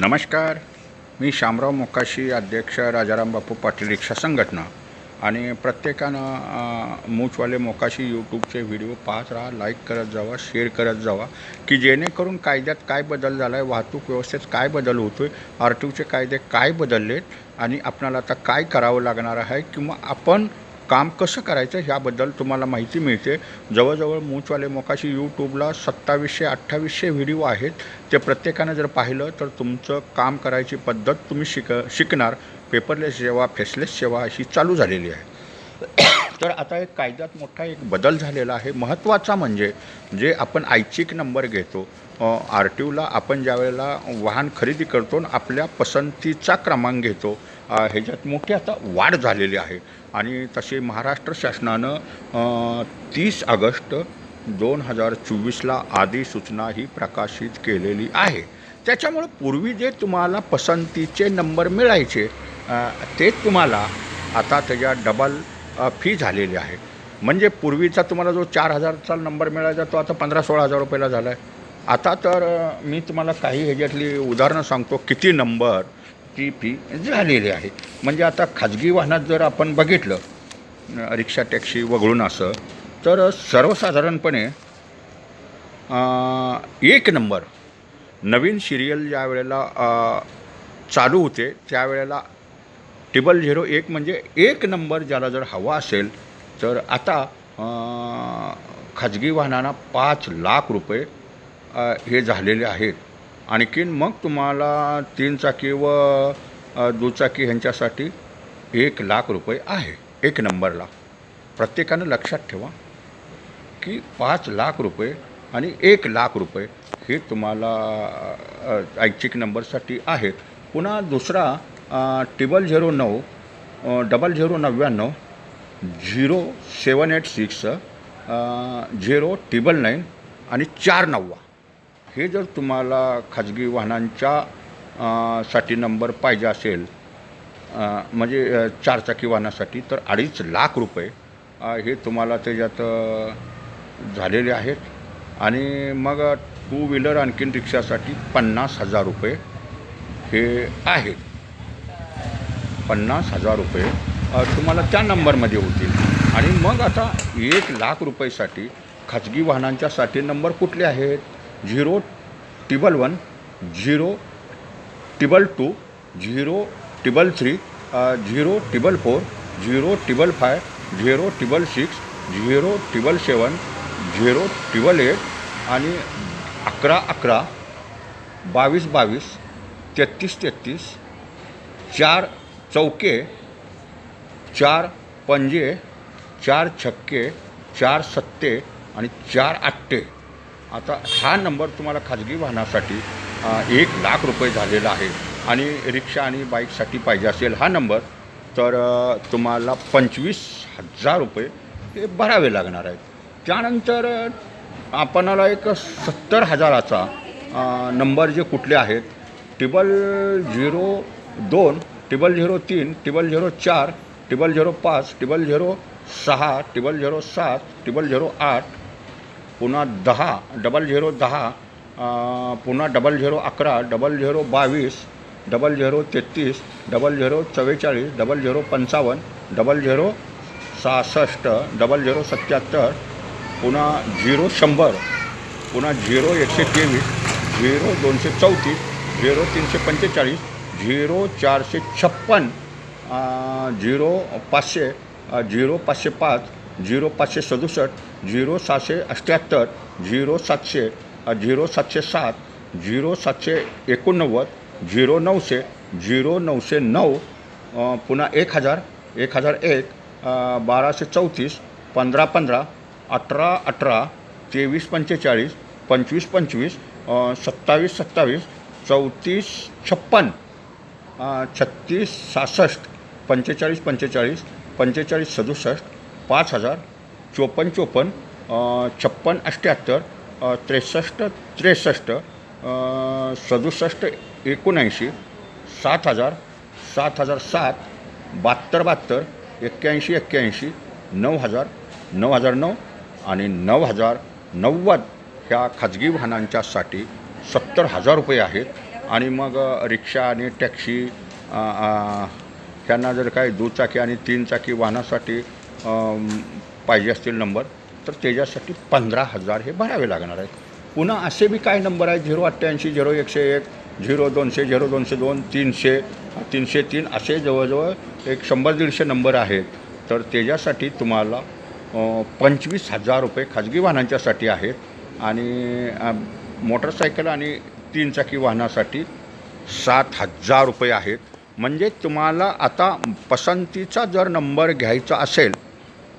नमस्कार. मी शामराव मोकाशी अध्यक्ष राजाराम बापू पाटील रिक्षा संघटना. आणि प्रत्येकानं मूचवाले मोकाशी यूट्यूबचे व्हिडिओ पाहत राहा लाईक करत जावा शेअर करत जावा की जेणेकरून कायद्यात काय बदल झाला आहे वाहतूक व्यवस्थेत काय बदल होतो आहे आर टी ओचे कायदे काय बदललेत आणि आपणाला आता काय करावं लागणार आहे किंवा आपण काम कसं करायचं ह्याबद्दल तुम्हाला माहिती मिळते. जवळजवळ मूचवाले मोकाशी यूट्यूबला सत्तावीसशे अठ्ठावीसशे व्हिडिओ आहेत. ते प्रत्येकानं जर पाहिलं तर तुमचं काम करायची पद्धत तुम्ही शिक शिकणार. पेपरलेस सेवा फेसलेस सेवा अशी चालू झालेली आहे. तर आता एक कायद्यात मोठा एक बदल झालेला आहे. महत्त्वाचा म्हणजे जे आपण ऐच्छिक नंबर घेतो आर टी ओला आपण ज्यावेळेला वाहन खरेदी करतो आणि आपल्या पसंतीचा क्रमांक घेतो. ह्याच्यात मोठी आता वाढ झालेली आहे. आणि तसे महाराष्ट्र शासनानं तीस ऑगस्ट दोन हजार चोवीसला सूचना ही प्रकाशित केलेली आहे. त्याच्यामुळं पूर्वी जे तुम्हाला पसंतीचे नंबर मिळायचे ते तुम्हाला आता त्याच्या डबल फी झालेली आहे. म्हणजे पूर्वीचा तुम्हाला जो चार हजारचा नंबर मिळायचा तो आता पंधरा सोळा हजार रुपयाला झाला आहे आता तर मी तुम्हाला काही ह्याच्यातली उदाहरणं सांगतो. किती नंबर ची फी झालेली आहे. म्हणजे आता खाजगी वाहनात जर आपण बघितलं रिक्षा टॅक्सी वगळून असं तर सर्वसाधारणपणे एक नंबर नवीन सिरियल ज्या वेळेला चालू होते त्यावेळेला टिबल झिरो एक म्हणजे एक नंबर ज्याला जर हवा असेल तर आता खाजगी वाहनांना पाच लाख रुपये हे झालेले आहेत. आणखीन मग तुम्हाला तीन चाकी व दुचाकी ह्यांच्यासाठी एक लाख रुपये आहे. एक नंबरला. प्रत्येकानं लक्षात ठेवा की पाच लाख रुपये आणि एक लाख रुपये हे तुम्हाला ऐच्छिक नंबरसाठी आहेत. पुन्हा दुसरा टिबल झिरो नऊ डबल झिरो नव्याण्णव zero seven eight six zero triple nine आणि चार नव्वा. हे जर तुम्हाला खाजगी वाहनांच्या साठी नंबर पाहिजे असेल म्हणजे चारचाकी वाहनासाठी तर अडीच लाख रुपये हे तुम्हाला त्याच्यात झालेले आहेत. आणि मग टू व्हीलर आणखीन रिक्षासाठी पन्नास हजार रुपये हे आहेत. पन्नास हजार रुपये तुम्हाला त्या नंबरमध्ये होतील. आणि मग आता एक लाख रुपयेसाठी खाजगी वाहनांच्यासाठी नंबर कुठले आहेत? Zero triple one zero triple two zero triple three zero triple four zero triple five zero triple six zero triple seven zero triple eight आणि अकरा अकरा बावीस बावीस तेहतीस तेहतीस चार चौके चार पंजे चार छक्के चार सत्ते आणि चार आठ्ठे आता हा नंबर तुम्हाला खाजगी वाहनासाठी एक लाख रुपये झालेला आहे आणि रिक्षा आणि बाईकसाठी पाहिजे असेल हा नंबर तर तुम्हाला पंचवीस हजार रुपये हे भरावे लागणार आहेत. त्यानंतर आपणाला एक सत्तर हजाराचा नंबर जे कुठले आहेत टिबल झिरो दोन टिबल झिरो तीन टिबल झिरो चार टिबल झिरो पाच टिबल झिरो सहा टिबल झिरो सात टिबल झिरो आठ पुन्हा दहा डबल झिरो दहा पुन्हा डबल झिरो अकरा डबल झिरो बावीस डबल झिरो तेहतीस डबल झिरो चव्वेचाळीस डबल झिरो पंचावन्न डबल झिरो सहासष्ट डबल झिरो सत्याहत्तर पुन्हा झिरो शंभर पुन्हा झिरो एकशे तेवीस झिरो दोनशे चौतीस झिरो तीनशे पंचेचाळीस झिरो चारशे छप्पन झिरो पाचशे झिरो पाचशे पाच झिरो पाचशे सदुसष्ट झिरो सहाशे अठ्ठ्याहत्तर झिरो सातशे झिरो सातशे सात झिरो सातशे एकोणनव्वद झिरो नऊशे झिरो नऊशे नऊ पुन्हा एक हजार एक हजार एक बाराशे चौतीस पंधरा पंधरा अठरा अठरा तेवीस पंचेचाळीस पंचवीस पंचवीस सत्तावीस सत्तावीस चौतीस छप्पन छत्तीस सहासष्ट पंचेचाळीस पंचेचाळीस पंचेचाळीस सदुसष्ट पाच हजार चोपन्न चोपन्न छप्पन अठ्ठ्याहत्तर त्रेसष्ट त्रेसष्ट सदुसष्ट एकोणऐंशी सात हजार सात हजार सात बहात्तर बहात्तर एक्क्याऐंशी एक्क्याऐंशी नऊ हजार नऊ हजार नऊ आणि नऊ हजार नव्वद ह्या खाजगी वाहनांच्यासाठी सत्तर हजार रुपये आहेत. आणि मग रिक्षा आणि टॅक्सी ह्यांना जर काही दुचाकी आणि तीन चाकी वाहनासाठी पाहिजे असतील नंबर तर त्याच्यासाठी पंधरा हजार हे भरावे लागणार आहेत. पुन्हा असे बी काय नंबर आहेत? झिरो अठ्ठ्याऐंशी झिरो एकशे एक झिरो दोनशे झिरो दोनशे दोन तीनशे तीनशे तीन असे जवळजवळ एक शंभर दीडशे नंबर आहेत. तर त्याच्यासाठी तुम्हाला पंचवीस हजार रुपये खाजगी वाहनांच्यासाठी आहेत आणि मोटरसायकल आणि तीन चाकी वाहनासाठी सात हजार रुपये आहेत. म्हणजे तुम्हाला आता पसंतीचा जर नंबर घ्यायचा असेल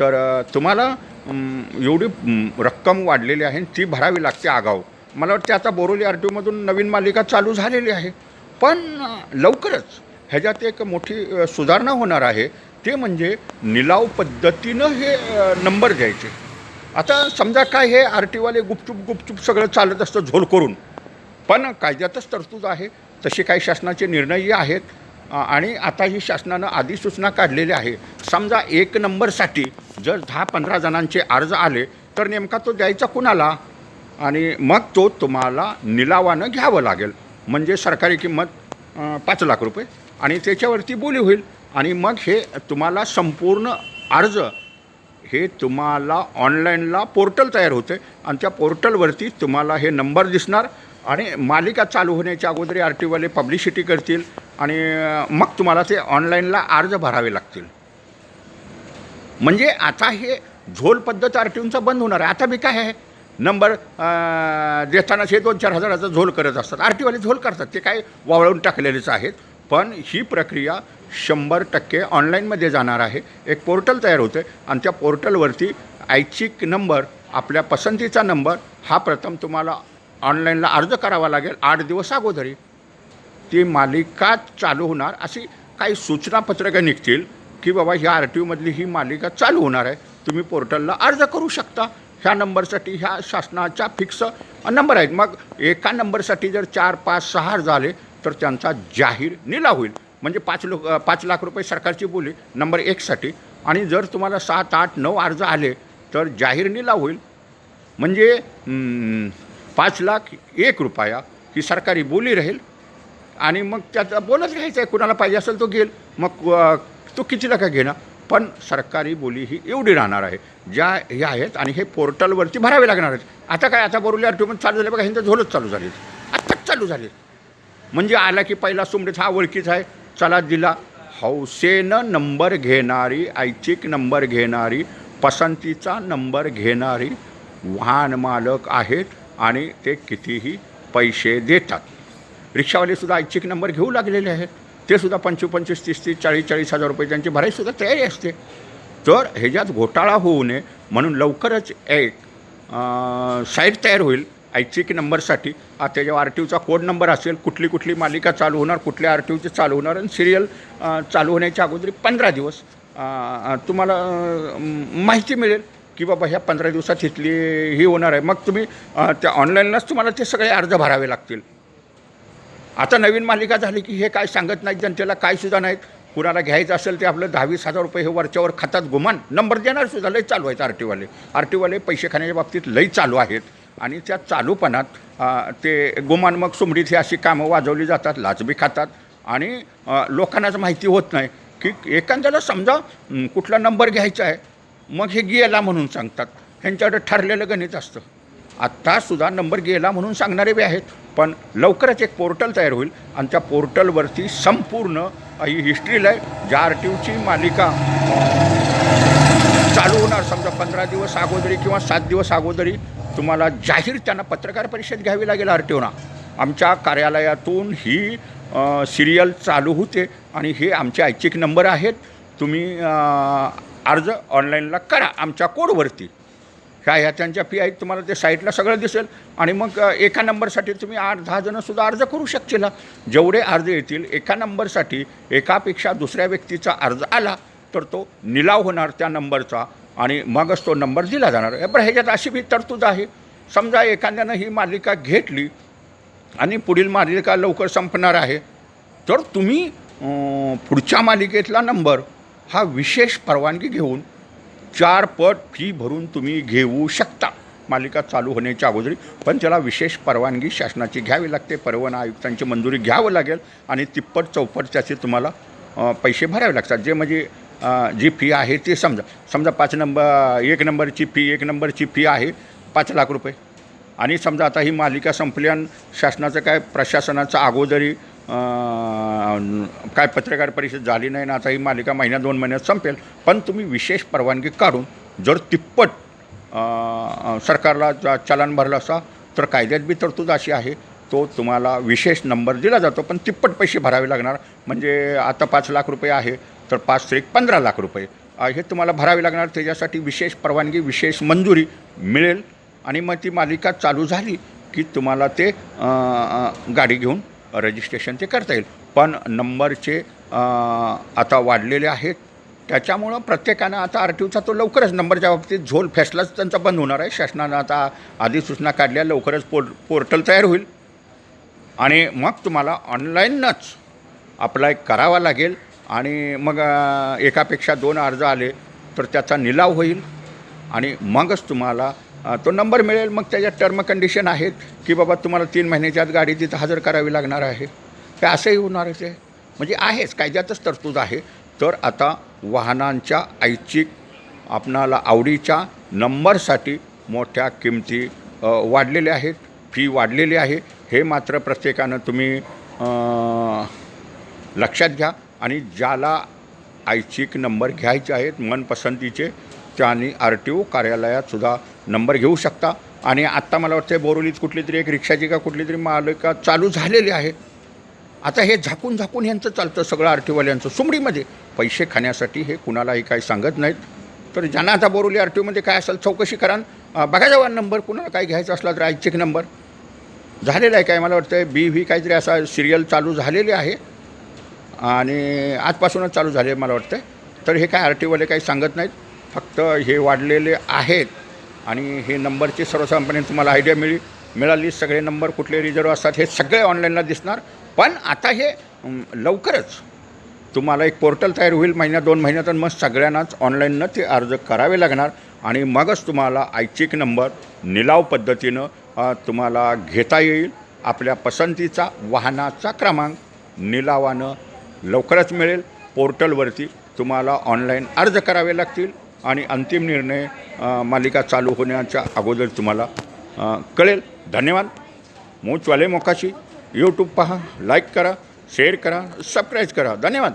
तर तुम्हाला एवढी रक्कम वाढलेली आहे ती भरावी लागते आगाऊ. मला वाटते आता बोरोली आर टी ओमधून नवीन मालिका चालू झालेली आहे. पण लवकरच ह्याच्यात एक मोठी सुधारणा होणार आहे. ते म्हणजे निलाव पद्धतीनं हे नंबर द्यायचे आता समजा काय हे आर टीवाले गुपचूप गुपचूप सगळं चालत असतं झोल करून. पण कायद्यातच तरतूद आहे. तसे काही शासनाचे निर्णयही आहेत. आणि आता ही शासनानं अधिसूचना काढलेली आहे. समजा एक नंबरसाठी जर दहा पंधरा जणांचे अर्ज आले तर नेमका तो द्यायचा कुणाला? आणि मग तो तुम्हाला निलावानं घ्यावं लागेल. म्हणजे सरकारी किंमत पाच लाख रुपये. आणि त्याच्यावरती बोली होईल. आणि मग हे तुम्हाला संपूर्ण अर्ज हे तुम्हाला ऑनलाईनला पोर्टल तयार होते. आणि त्या पोर्टलवरती तुम्हाला हे नंबर दिसणार. आणि मालिका चालू होण्याच्या अगोदर आर टीवाले पब्लिसिटी करतील. आणि मग तुम्हाला ते ऑनलाईनला अर्ज भरावे लागतील. म्हणजे आता हे झोल पद्धत आर टी ओचा बंद होणार आहे. आता मी काय आहे? नंबर देतानाच हे दोन चार हजाराचा झोल करत असतात. आर टीवाले झोल करतात. ते काय वावळून टाकलेलेच आहेत. पण ही प्रक्रिया शंभर टक्के ऑनलाईनमध्ये जाणार आहे. एक पोर्टल तयार होतं आणि त्या पोर्टलवरती ऐच्छिक नंबर आपल्या पसंतीचा नंबर हा प्रथम तुम्हाला ऑनलाईनला अर्ज करावा लागेल आठ दिवस अगोदरी. ती मालिका चालू होणार. अशी काही सूचनापत्रकं निघतील की बाबा ह्या आर टी ओमधली ही मालिका चालू होणार आहे. तुम्ही पोर्टलला अर्ज करू शकता. ह्या नंबरसाठी ह्या शासनाच्या फिक्स नंबर आहेत. मग एका नंबरसाठी जर चार पाच सहा अर्ज आले तर त्यांचा जाहीर निलाव होईल. म्हणजे पाच लोक पाच लाख रुपये सरकारची बोली नंबर एकसाठी. आणि जर तुम्हाला सात आठ नऊ अर्ज आले तर जाहीर निलाव होईल. म्हणजे पाच लाख एक रुपया ही सरकारी बोली राहील. आणि मग त्याचा बोलच घ्यायचा आहे. कुणाला पाहिजे असेल तो घेईल. मग तो कितीला का घेणार? पण सरकारी बोली ही एवढी राहणार आहे. ज्या हे आहेत आणि हे पोर्टलवरती भरावे लागणार आहेत. आता काय आता बोरवली आरटीओमध्ये चालू झाले बघा ह्यांचं झोलच चालू झाले. आत्ताच चालू झाले. म्हणजे आला की पहिला सुमडेत हा ओळखीचा आहे. चला दिला. हौसेनं नंबर घेणारी ऐच्छिक नंबर घेणारी पसंतीचा नंबर घेणारी वाहन मालक आहेत आणि ते कितीही पैसे देतात. रिक्षावालेसुद्धा ऐच्छिक नंबर घेऊ लागलेले आहेत. ते सुद्धा पंचवीस पंचवीस तीस तीस चाळीस चाळीस हजार रुपये त्यांची भरायसुद्धा तयारी असते. तर ह्याच्यात घोटाळा होऊ नये म्हणून लवकरच एक साईट तयार होईल ऐच्छिक नंबरसाठी. आता जेव्हा आर टी ओचा कोड नंबर असेल कुठली कुठली मालिका चालू होणार कुठल्या आर टी ओचे चालू होणार आणि सिरियल चालू होण्याच्या अगोदर पंधरा दिवस. तुम्हाला माहिती मिळेल की बाबा ह्या पंधरा दिवसात इथली ही होणार आहे. मग तुम्ही त्या ऑनलाईनलाच तुम्हाला ते सगळे अर्ज भरावे लागतील. आता नवीन मालिका झाली की हे काय सांगत नाहीत जनतेला काय सुद्धा नाहीत. कुणाला घ्यायचं असेल ते आपलं दहावीस हजार रुपये हे वरच्यावर खातात गुमान. नंबर देणार सुद्धा लई चालू आहेत आर टीवाले आर टीवाले पैसे खाण्याच्या बाबतीत लई चालू आहेत. आणि त्या चालूपणात ते गुमान मग सुमडीत ही अशी कामं वाजवली जातात लाचबी खातात. आणि लोकांनाच माहिती होत नाही की एखाद्याला समजा कुठला नंबर घ्यायचा आहे मग हे गेला म्हणून सांगतात. ह्यांच्याकडे ठरलेलं गणित असतं. आत्तासुद्धा नंबर गेला म्हणून सांगणारे बी आहेत. पण लवकरच एक पोर्टल तयार होईल. आणि त्या पोर्टलवरती संपूर्ण ही हिस्ट्रीला आहे ज्या आर टी ओची मालिका चालू होणार समजा पंधरा दिवस अगोदरी किंवा सात दिवस अगोदरी तुम्हाला जाहीर त्यांना पत्रकार परिषद घ्यावी लागेल आर टी ओना आमच्या कार्यालयातून ही सिरियल चालू होते आणि हे आमचे ऐच्छिक नंबर आहेत. तुम्ही अर्ज ऑनलाईनला करा आमच्या कोडवरती. ह्या ह्या त्यांच्या फी आहेत तुम्हाला ते साईटला सगळं दिसेल. आणि मग एका नंबरसाठी तुम्ही आठ दहा जणंसुद्धा अर्ज करू शकतील जेवढे अर्ज येतील एका नंबरसाठी एकापेक्षा दुसऱ्या व्यक्तीचा अर्ज आला तर तो निलाव होणार त्या नंबरचा आणि मगच तो नंबर दिला जाणार. बरं ह्याच्यात अशी बी तरतूद आहे. समजा एखाद्यानं ही मालिका घेतली आणि पुढील मालिका लवकर संपणार आहे तर तुम्ही पुढच्या मालिकेतला नंबर हा विशेष परवानगी घेऊन चार पट फी भरून तुम्ही घेऊ शकता. मालिका चालू होण्याच्या अगोदरी पण त्याला विशेष परवानगी शासनाची घ्यावी लागते. परवाना आयुक्तांची मंजुरी घ्यावं लागेल आणि तिप्पट चौपट त्याचे तुम्हाला पैसे भरावे लागतात. जे म्हणजे जी फी आहे ते समजा समजा पाच नंबर एक नंबरची फी एक नंबरची फी आहे पाच लाख रुपये. आणि समजा आता ही मालिका संपल्यान शासनाचं काय प्रशासनाचं अगोदरी काय पत्रकार परिषद झाली नाही ना आता ही मालिका महिन्या दोन महिन्यात संपेल. पण तुम्ही विशेष परवानगी काढून जर तिप्पट सरकारला चा- चलन भरलं असा तर कायद्यात बी तरतूद अशी आहे तो तुम्हाला विशेष नंबर दिला जातो पण तिप्पट पैसे भरावे लागणार. म्हणजे आता पाच लाख रुपये आहे तर पाच ते एक पंधरा लाख रुपये. हे तुम्हाला भरावे लागणार त्याच्यासाठी विशेष परवानगी विशेष मंजुरी मिळेल. आणि मग ती मालिका चालू झाली की तुम्हाला ते गाडी घेऊन रजिस्ट्रेशन ते करता येईल. पण नंबरचे आता वाढलेले आहेत. त्याच्यामुळं प्रत्येकानं आता आर टी ओचा तो लवकरच नंबरच्या बाबतीत झोल फॅसलाच त्यांचा बंद होणार आहे. शासनानं आता अधिसूचना काढल्या लवकरच पोर पोर्टल तयार होईल. आणि मग तुम्हाला ऑनलाईनच अप्लाय करावा लागेल. आणि मग एकापेक्षा दोन अर्ज आले तर त्याचा निलाव होईल. आणि मगच तुम्हाला तो नंबर मिळेल. मग त्याच्यात टर्म कंडिशन आहेत की बाबा तुम्हाला तीन महिन्याच्या आत गाडी तिथं हजर करावी लागणार आहे. ते असंही होणारच आहे. म्हणजे आहेच कायद्यातच तरतूद आहे. तर आता वाहनांच्या ऐच्छिक आपणाला आवडीच्या नंबरसाठी मोठ्या किमती वाढलेल्या आहेत. फी वाढलेली आहे. हे मात्र प्रत्येकानं तुम्ही लक्षात घ्या. आणि ज्याला ऐच्छिक नंबर घ्यायचे आहेत मनपसंतीचे आणि आर टी ओ कार्यालयातसुद्धा नंबर घेऊ शकता. आणि आत्ता मला वाटतं बोरोलीत कुठली तरी एक रिक्षाची का कुठली तरी मालिका चालू झालेली आहे. आता हे झाकून झाकून यांचं चालतं सगळं आर टी ओवाल्यांचं सुमडीमध्ये पैसे खाण्यासाठी हे कुणालाही काही सांगत नाहीत. तर ज्यांना आता बोरवली आर टी ओमध्ये काय असेल चौकशी करा बघा जावा नंबर कुणाला काय घ्यायचा असला तर ऐच्छिक नंबर. झालेला आहे काय मला वाटतं बी व्ही काहीतरी असा सिरियल चालू झालेली आहे. आणि आजपासूनच चालू झाले मला वाटतं तर हे काय आर टी ओवाले काही सांगत नाहीत. फक्त हे वाढलेले आहेत आणि हे नंबरची सर्वसाधारणपणे तुम्हाला आयडिया मिळी मिळाली. सगळे नंबर कुठले रिझर्व असतात हे सगळे ऑनलाईनला दिसणार. पण आता हे लवकरच तुम्हाला एक पोर्टल तयार होईल. महिन्या दोन महिन्यात मग सगळ्यांनाच ऑनलाईननं ते अर्ज करावे लागणार. आणि मगच तुम्हाला ऐच्छिक नंबर निलाव पद्धतीनं तुम्हाला घेता येईल. आपल्या पसंतीचा वाहनाचा क्रमांक निलावानं लवकरच मिळेल. पोर्टलवरती तुम्हाला ऑनलाईन अर्ज करावे लागतील. आणि अंतिम निर्णय मालिका चालू होण्याच्या अगोदर तुम्हाला कळेल. धन्यवाद. मूचवाले मोकाशी. यूट्यूब पहा लाईक करा शेअर करा सबस्क्राईब करा. धन्यवाद.